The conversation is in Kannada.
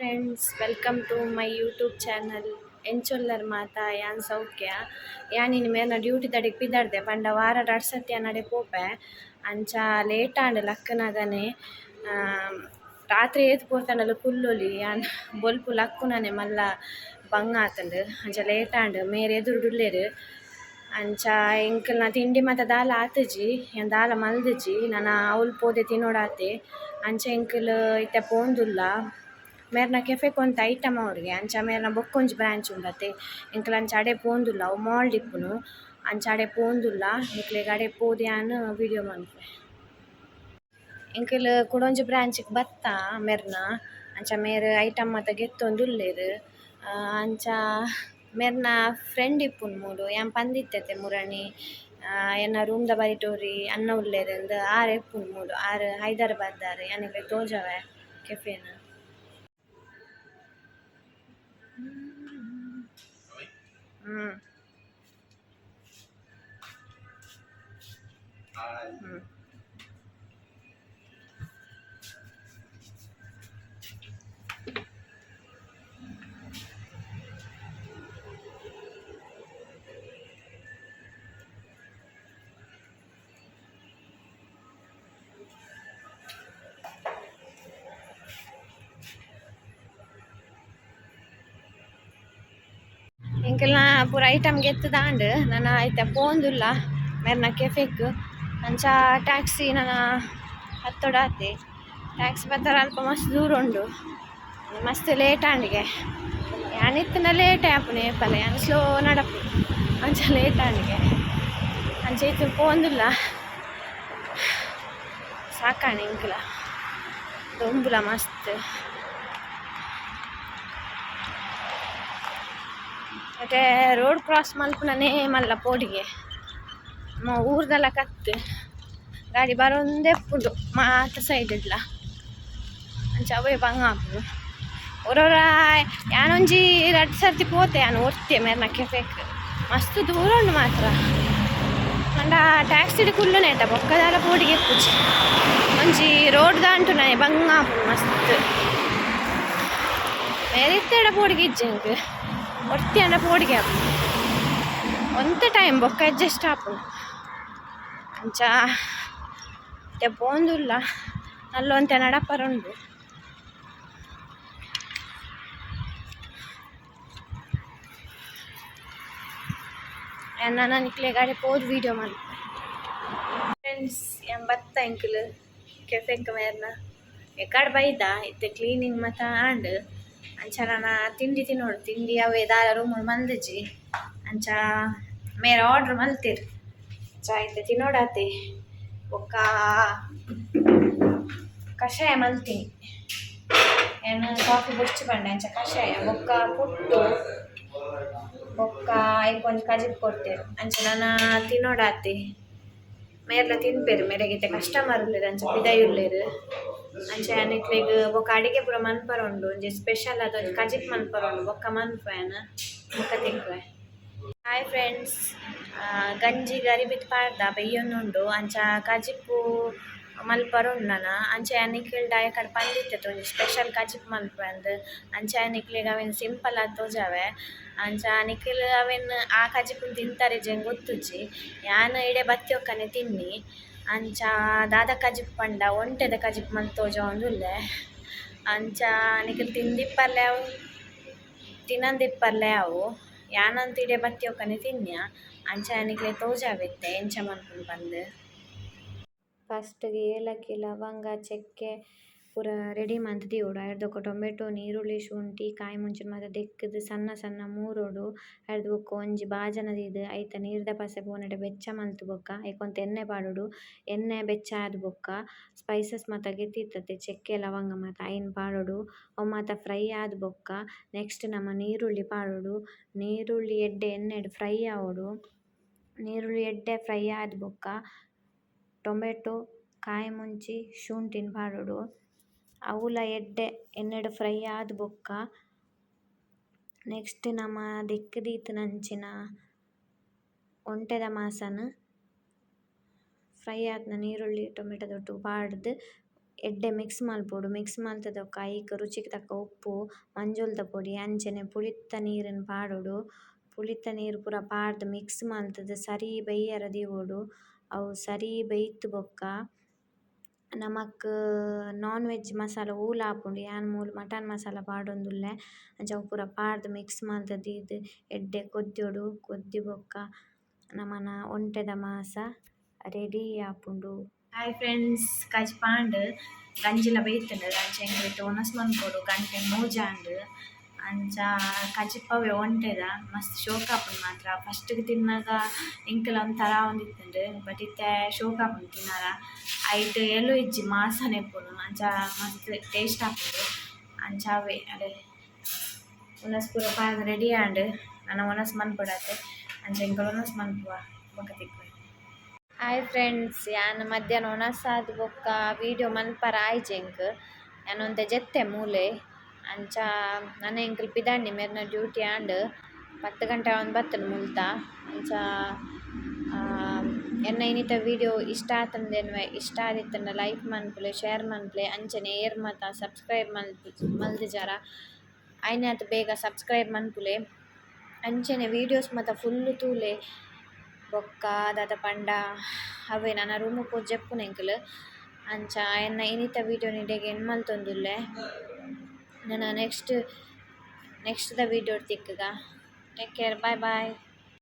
Friends welcome to my YouTube channel ಎಂಚೊಲ್ಲರ್ ಮಾತ ಯಾನ್ ಸೌಖ್ಯ ಯಾನ್ ಇನ್ನು ಮೇನ ಡ್ಯೂಟಿ ತಡಿಗೆ ಬಿದ್ದಾಡ್ದೆ. ಪಂಡ ವಾರ ರಡ್ ಸತ್ಯ ನಡೆ ಪೋಪೆ. ಅಂಚ ಲೇಟ್ ಆಂಡ್ ಲಕ್ಕನಾಗನೆ ರಾತ್ರಿ ಏತ್ ಪೋತಂಡಲ ಕುಲ್ಲೊಲಿ, ಯಾನ್ ಬೊಲ್ಪು ಲಕ್ಕುನನೆ ಮಲ್ಲ ಬಂಗ ಆತಂಡ್ ಅಂಚ ಲೇಟ್ ಆಂಡ್ ಮೇರೆ ಎದುರುಡುಲ್ಲೇರು. ಅಂಚ ಎಂಕಲ್ನ ತಿಂಡಿ ಮಾತ ದಾಲ ಆತಜಿ ಯಾನ್ ದಾಲ ಮಲ್ದಜಿ, ನಾನು ಅವ್ಲು ಪೋದೆ ತಿನ್ನೋಡಾತೆ ಅಂಚ ಎಂಕಲ್ ಇತ್ತೆ ಪೋಂದುಲ್ಲ. ಮೇರ್ನ ಕೆಫೆಗ್ ಒಂತೆ ಐಟಮ್ ಅವ್ರಿಗೆ, ಅಂಚ ಮೇರ್ನ ಬೊಕ್ಕೊಂಜಿ ಬ್ರಾಂಚ್ ಉಂಡತೆ. ಎಂಕಲ್ ಅಂಚ ಅಡೆ ಪೋಂದುಲ್ಲ, ಅವು ಮಾಲ್ಡ್ ಇಪ್ಪುನು. ಅಂಚ ಅಡೆ ಪೋಂದುಲ್ಲ, ನಿಕ್ಲೆಗ್ ಅಡೆ ಪೋದು ಯಾನ್ ವಿಡಿಯೋ ಮನ್ಪೆ ಎಂಕಲ್ ಕುಡೊಂಜಿ ಬ್ರಾಂಚ್‌ಗ್ ಬತ್ತ ಮೆರ್ನ ಅಂಚ ಮೇರ್ ಐಟಮ್ ಮಾತ ಗೆತ್ತೊಂದುಲ್ಲೆರ್ ಅಂಚ ಮೆರ್ನ ಫ್ರೆಂಡ್ ಇಪ್ಪುನು ಮೂಲು, ಯಾನ್ ಪಂದಿತ್ತೆತೆ ಮುರಣಿ. ಎನ್ನ ರೂಮ್‌ದ ಬರಿಟೋರಿ, ಅನ್ನ ಉಲ್ಲೆರ್ ಆರ್ ಎಪ್ಪುನು ಮೂಲು, ಆರ್ ಹೈದರಾಬಾದ್ದಾರ್ ಯಾನಿಕ್ಲೆಗ್ ತೋಜಾವೆ ಕೆಫೆನ್. ಎಂಕಲ್ನ ಪೂರ ಐಟಮ್ ಗೆತ್ತುದಾಂಡ್ ನನ ಐತೆ ಪೋಂದುಲ್ಲ. ಮೆರ್ನ ಕೆಫೆಗ್ ಅಂಚ ಟ್ಯಾಕ್ಸಿ ನನ ಹತ್ತೊಡಾತೆ ಟ್ಯಾಕ್ಸಿ ಬರ್ತಾರ ಅಲ್ಪ ಮಸ್ತ್ ದೂರ ಉಂಡು. ಮಸ್ತ್ ಲೇಟ್ ಆಂಡಿಗೆ ಯಾನಿತ್ತಿನ ಲೇಟ್ ಆಪುನೆ ಏಪಲ ಯಾನ್ ಸ್ಲೋ ನಡಪು ಅಂಚ ಲೇಟ್ ಆಂಡಿಗೆ ಅಂಚ ಇತ್ತು ಪೋಂದುಲ್ಲ. ಸಾಕಾಣೆ ಎಂಕುಲ ದೊಂಬುಲ ಮಸ್ತ್. ಮತ್ತೆ ರೋಡ್ ಕ್ರಾಸ್ ಮಲ್ಪುನನೆ ಮಲ್ಲ ಪೋಡಿಗೆ ಮ ಊರ್ದಲ ಕತ್ ಗಾಡಿ ಬರೊಂದೆ ಎಪ್ಪುಂಡು ಮಾತ ಸೈಡ್ಲ ಅಂಚ ಅವೇ ಬಂಗ ಆಪುಂಡು ಒರೊರ ಯಾನೊಂಜಿ ರಡ್ಡ್ ಸರ್ತಿ ಪೋತೆ ಯಾನ್ ಒರ್ತೆ ಮೆರ್ನ ಕೆಫೆಗ್ ಮಸ್ತ್ ದೂರ ಉಂಡು ಮಾತ್ರ ಪಂಡ ಟ್ಯಾಕ್ಸಿಡ್ ಕುಲ್ಲು ನೆಟ ಬೊಕ್ಕದಾಲ ಪೋಡಿಗೆ ಎಪ್ಪುಜಿ ಒಂಜಿ ರೋಡ್ ದಾಂಟುನನೆ ಬಂಗ ಆಪುಂಡು ಮಸ್ತ್ ಬೇರೆ ಇತ್ತೆಡ ಪೋಡಿಗೆ ಇಜ್ಜೆಂಕ್ ಒರ್ತಿ ಆಂಡ ಪೋಡಿಗೆ ಆಪುಂಡು ಒಂತೆ ಟೈಮ್ ಬೊಕ್ಕ ಅಡ್ಜಸ್ಟ್ ಆಪುಂಡು ಅಂಚ ಇತ್ತೆ ಪೋಂದುಲ್ಲ ನಲ್ಲೊಂತೆ ನಡಪರುಂಡು ನನ್ನ ನಿಕ್ಲೆ ಗಾಡಿ ಪೋದು ವೀಡಿಯೋ ಮಲ್ಪೆ ಫ್ರೆಂಡ್ಸ್ ಏನ್ ಬತ್ತ ಎಂಕುಲ್ ಕೆಫೆಗ್ ಮೇರ್ನ ಎಕಡ್ ಬೈದ? ಇತ್ತೆ ಕ್ಲೀನಿಂಗ್ ಮಾತ ಆಂಡ್ ಅಂಚ ನನ ತಿಂಡಿ ತಿನ್ನೋಡು ತಿಂಡಿ ಅವೇ ದಾಲ ರೂಮುಡು ಮಲ್ದೆಜಿ ಅಂಚ ಮೇರ ಆರ್ಡ್ರ್ ಮಲ್ತೆರ್. ಅಂಚ ಇತ್ತೆ ತಿನ್ನೋಡಾತೆ. ಬೊಕ್ಕ ಕಷಾಯ ಮಲ್ತಿನಿ. ಏನು ಕಾಫಿ ಬುಡ್ಚಿ ಪಂಡೆ, ಅಂಚ ಕಷಾಯ. ಬೊಕ್ಕ ಪುಟ್ಟು ಬೊಕ್ಕ ಐಕೊಂಜಿ ಕಜಿಪ್ ಕೊರ್ತೆರ್ ಅಂಚ ನನ ತಿನ್ನೋಡಾತೆ. ಮೇರ್ಲ ತಿನ್ಪೆರ್ ಮೇರೆಗಿತ್ತೆ ಕಸ್ಟಮರ್ ಉಲ್ಲೆರ್ ಅಂಚ ಪಿದಯ್ ಉಲ್ಲೆರ್ ಅಂಚ ಯಾನಿಕ್ಲೆಗ್ ಬೊಕ ಅಡಿಗೆ ಪೂರ ಮನ್ಪರ ಉಂಡು ಒಂಜಿ ಸ್ಪೆಷಲ್ ಆದ್ ಒಂಜಿ ಕಜಿಪ್ ಮನ್ಪರೆ ಉಂಡು ಬೊಕ್ಕ ಮನ್ಪುವೆನ ಬೊಕ ತಿಕ್ಕುವೆ ಹಾಯ್ ಫ್ರೆಂಡ್ಸ್ ಗಂಜಿ ಗರಿಬಿತ್ ಪಾಡ್ದ ಬೇಯೊಂದುಂಡು ಅಂಚ ಕಜಿಪ್ಪು ಉಂಡನ ನನ ಅಂಚ ಯಾನಿಕ್ಲೆಡ್ ಆಯಕಡ್ ಪಂದಿತ್ತೆ ಒಂಜಿ ಸ್ಪೆಷಲ್ ಕಜಿಪ್ ಮನ್ಪುವೆ ಅಂದ್ ಅಂಚ ಯಾನಿಕ್ಲೆಗ್ ಅವೆನ್ ಸಿಂಪಲ್ ಆದ್ ತೋಜಾವೆ ಅಂಚ ನಿಖಿಲ್ ಅವೆನ್ ಆ ಕಜಿಪ್ಪುನ್ ತಿಂತಾರೆಜೆಂಗ್ ಗೊತ್ತುಜಿ ಯಾನ್ ಇಡೆ ಬತ್ತಿಯೊಕ್ಕನೆ ತಿನ್ನಿ ಅಂಚ ದಾದ ಕಜಿಪ್ ಪಂಡ, ಒಂಟೆದ ಕಜಿಪ್ ಮಂತ್ ತೋಜೊಂದುಲ್ಲೆ ಅಂಚ ನಿಖಿಲ್ ತಿಂದಿಪ್ಪರ್ಲೆ ಅವು ತಿನ್ನಂದಿಪ್ಪರ್ಲೆ ಅವು. ಯಾನಂತ ಇಡೆ ಬತ್ತಿಯೊಕ್ಕನೆ ತಿನ್ಯ, ಅಂಚ ನಿಖಿಲೆ ತೋಜಾವೆತ್ತೆ ಎಂಚ ಮನ್ಪುಂಡು ಬಂದು. ಫಸ್ಟ್ಗೆ ಏಲಕ್ಕಿ, ಲವಂಗ, ಚೆಕ್ಕೆ ಪೂರ ರೆಡಿ ಮಂತ್ ದೀವೊಡು. ಬೊಕ ಟೊಮೆಟೊ ನೀರುಳ್ಳಿ, ಶುಂಠಿ, ಕಾಯಿ ಮುಂಚಿನ ಮಾತ ದೆಕ್ಕುದು ಸಣ್ಣ ಸಣ್ಣ ಮೂರೊಡು. ಅವೆಡ್‌ದ್ ಬೊಕ ಒಂಜಿ ಬಾಜನ ದೀದ್ ಐತ ನೀರ್ದ ಪಾಸೆ ಪೋನೆಡೆ ಬೆಚ್ಚ ಮಲ್ತ್ ಬೊಕ ಐಕೊಂತ ಎಣ್ಣೆ ಪಾಡೊಡು. ಎಣ್ಣೆ ಬೆಚ್ಚ ಆದ್ ಬೊಕ ಸ್ಪೈಸಸ್ ಮಾತ ಗೆತ್ತಿತ್ತತೆ ಚೆಕ್ಕೆ, ಲವಂಗ ಮಾತ ಐನ್ ಪಾಡೊಡು. ಅವು ಮಾತ ಫ್ರೈ ಆದ್ ಬೊಕ ನೆಕ್ಸ್ಟ್ ನಮ ನೀರುಳ್ಳಿ ಪಾಡೊಡು. ನೀರುಳ್ಳಿ ಎಡ್ಡೆ ಎಣ್ಣೆಡ್ ಫ್ರೈ ಆವೊಡು. ನೀರುಳ್ಳಿ ಎಡ್ಡೆ ಫ್ರೈ ಆದ್ ಬೊಕ ಟೊಮೆಟೊ, ಕಾಯಿ ಮುಂಚಿ, ಶುಂಠಿನ್ ಪಾಡೊಡು. ಅವುಲ, ಎಡ್ಡೆ ಎಣ್ಣೆಡ್ ಫ್ರೈ ಆದ್ ಬೊಕ್ಕ. ನೆಕ್ಸ್ಟ್ ನಮ ದೆಕ್ಕ್ ದೀತಿನಂಚಿನ ಒಂಟೆದ ಮಾಸನ್ ಫ್ರೈ ಆದ್ನ ನೀರುಳ್ಳಿ ಟೊಮೆಟೊದೊಟ್ಟುಗು ಪಾಡ್ದ್ ಎಡ್ಡೆ ಮಿಕ್ಸ್ ಮಲ್ಪೊಡು ಮಿಕ್ಸ್ ಮಲ್ತದಕ್ಕ ಐಕ್, ರುಚಿಗ್ ತಕ್ಕ ಉಪ್ಪು ಮಂಜೊಲ್ದ ಪೊಡಿ, ಅಂಚನೆ ಪುಳಿತ ನೀರುನ್ ಪಾಡೊಡು ಪುಳಿತ ನೀರು ಪೂರ ಪಾಡ್ದ್ ಮಿಕ್ಸ್ ಮಲ್ತುದ್ ಸರಿ ಬೇಯ್ಯರ ದೀವೊಡು ಅವು ಸರಿ ಬೇಯ್ತ್ ಬೊಕ್ಕ. ನಮಕ್ ನೋನ್ ವೆಜ್ ಮಸಾಲ ಊಲ ಆಪುಂಡು ಯಾನ್ ಮೂಲು, ಮಟನ್ ಮಸಾಲ ಪಾಡೊಂದುಲ್ಲೆ ಅಂಚ ಅವು ಪೂರ ಪಾಡ್ದ್ ಮಿಕ್ಸ್ ಮಲ್ತ್ ದೀದ್ ಎಡ್ಡೆ ಕೊದ್ಯೊಡು ಕೊದ್ದಿ ಬೊಕ್ಕ ನಮನ ಒಂಟೆದ ಮಾಸ ರೆಡಿ ಆಪುಂಡು. ಹಾಯ್ ಫ್ರೆಂಡ್ಸ್ ಕಜಿ ಪಾಂಡ್, ಗಂಜಿಲ ಬೇಯ್ತುಂಡು ಅಂಚ ಎಂಕ್ಲೆಗ್ ಒನಸ್ ಮನ್ಪೊಡು ಗಂಟೆ ಅಂಚ ಕಜಿಪ್ಪವೆ ಒಂಟೆದ ಮಸ್ತ್ ಶೋಕಾಪುಂಡು ಮಾತ್ರ. ಫಸ್ಟ್ ಗ್ ತಿನ್ನಗ ಎಂಕುಲ ಒಂತರಾ ಒಂದಿತ್ತುಂಡು ಬಟ್ ಇತ್ತೆ ಶೋಕಾಪುಂಡು ತಿನ್ನರ. ಐಟ್ ಎಲ್ಯ ಇಜ್ಜಿ, ಮಾಸನೆ ಇಪ್ಪುನು ಅಂಚ ಮಸ್ತ್ ಟೇಸ್ಟ್ ಆಪುಂಡು ಅಂಚ ಅವೆ ಅಡೆ ಉನಸ್ ಪೂರ ಪಾಡ್ದ್ ರೆಡಿ ಆಂಡ್ ನನ ಒನಸ್ ಮನ್ಪೊಡಾತೆ. ಅಂಚ ಎಂಕಲ್ ಒನಸ್ ಮನ್ಪುವ. ಬೊಕ ತಿಕ್ಕುವೆ ಹಾಯ್ ಫ್ರೆಂಡ್ಸ್ ಯಾನ್ ಮಧ್ಯಾಹ್ನ ಒನಸ್ ಆದ್ ಬೊಕ್ಕ ವಿಡಿಯೋ ಮನ್ಪರೆ ಆಯ್ಜೆಂಕ್ ಯಾನ್ ಒಂತೆ ಜೆತ್ತೆ ಮೂಲೆ. ಅಂಚ ನನ ಎಂಕುಲು ಪಿದಾಂಡಿ ಮೆರ್ನ ಡ್ಯೂಟಿ ಆಂಡ್ ಪತ್ತು ಗಂಟೆ ಆವೊಂದು ಬತ್ತುನು ಮುಲ್ತ ಅಂಚ ಎನ್ನ ಇನ್ನಿತ ವಿಡಿಯೋ ಇಷ್ಟ ಆತಂದೆನ್ವೆ ಇಷ್ಟ ಆದಿತ್ತಂಡ ಲೈಕ್ ಮನ್ಪುಲೆ ಶೇರ್ ಮನ್ಪುಲೆ ಅಂಚನೆ ಏರ್ ಮತ ಸಬ್ಸ್ಕ್ರೈಬ್ ಮಲ್ತ್ ಮಲ್ದಿಜಾರ ಐನಾತ್ ಬೇಗ ಸಬ್ಸ್ಕ್ರೈಬ್ ಮನ್ಪುಲೆ ಅಂಚನೆ ವಿಡಿಯೋಸ್ ಮತ ಫುಲ್ಲ್ ತೂಲೆ, ಬೊಕ್ಕ, ದಾದ ಪಂಡ, ಅವೆ ನನ ರೂಮು ಪೋದು ಜೆಪ್ಪುನು ಎಂಕುಲು ಅಂಚ ಎನ್ನ ಇನ್ನಿತ ವಿಡಿಯೋ ನಿಡೆಗೆ ಎಂಡ್ ನನ್ನ ನೆಕ್ಸ್ಟ್ ನೆಕ್ಸ್ಟ್ ದ ವಿಡಿಯೋ ತಿಕ್ಕುಗ ಟೇಕ್ ಕೇರ್ ಬಾಯ್ ಬಾಯ್